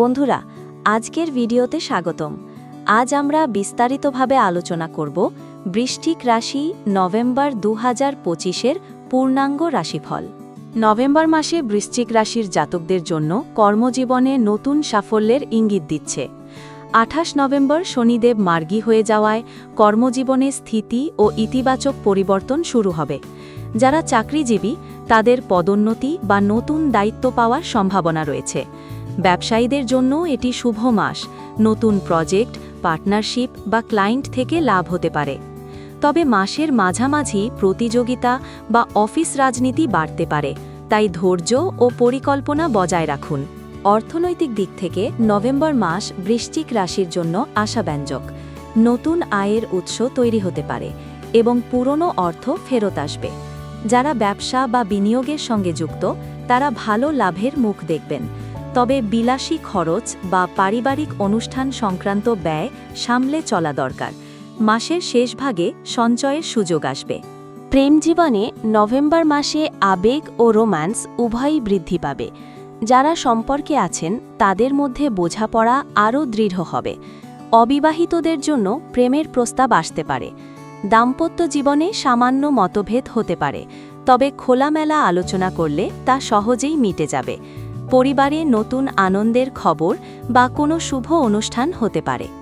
বন্ধুরা, আজকের ভিডিওতে স্বাগতম। আজ আমরা বিস্তারিতভাবে আলোচনা করব বৃষ্টিক রাশি নভেম্বর দু হাজার পঁচিশের পূর্ণাঙ্গ রাশিফল। নভেম্বর মাসে বৃশ্চিক রাশির জাতকদের জন্য কর্মজীবনে নতুন সাফল্যের ইঙ্গিত দিচ্ছে। আঠাশ নভেম্বর শনিদেব মার্গী হয়ে যাওয়ায় কর্মজীবনে স্থিতি ও ইতিবাচক পরিবর্তন শুরু হবে। যারা চাকরিজীবী, তাদের পদোন্নতি বা নতুন দায়িত্ব পাওয়ার সম্ভাবনা রয়েছে। ব্যবসায়ীদের জন্য এটি শুভ মাস। নতুন প্রজেক্ট, পার্টনারশিপ বা ক্লায়েন্ট থেকে লাভ হতে পারে। তবে মাসের মাঝামাঝি প্রতিযোগিতা বা অফিস রাজনীতি বাড়তে পারে। তাই ধৈর্য ও পরিকল্পনা বজায় রাখুন। অর্থনৈতিক দিক থেকে নভেম্বর মাস বৃশ্চিক রাশির জন্য আশাব্যঞ্জক। নতুন আয়ের উৎস তৈরি হতে পারে এবং পুরনো অর্থ ফেরত আসবে। যারা ব্যবসা বা বিনিয়োগের সঙ্গে যুক্ত, তারা ভালো লাভের মুখ দেখবেন। তবে বিলাসী খরচ বা পারিবারিক অনুষ্ঠান সংক্রান্ত ব্যয় সামলে চলা দরকার। মাসের শেষ ভাগে সঞ্চয়ের সুযোগ আসবে। প্রেম জীবনে নভেম্বর মাসে আবেগ ও রোম্যান্স উভয়ই বৃদ্ধি পাবে। যারা সম্পর্কে আছেন, তাদের মধ্যে বোঝাপড়া আরও দৃঢ় হবে। অবিবাহিতদের জন্য প্রেমের প্রস্তাব আসতে পারে। দাম্পত্য জীবনে সামান্য মতভেদ হতে পারে, তবে খোলামেলা আলোচনা করলে তা সহজেই মিটে যাবে। পরিবারে নতুন আনন্দের খবর বা কোনো শুভ অনুষ্ঠান হতে পারে।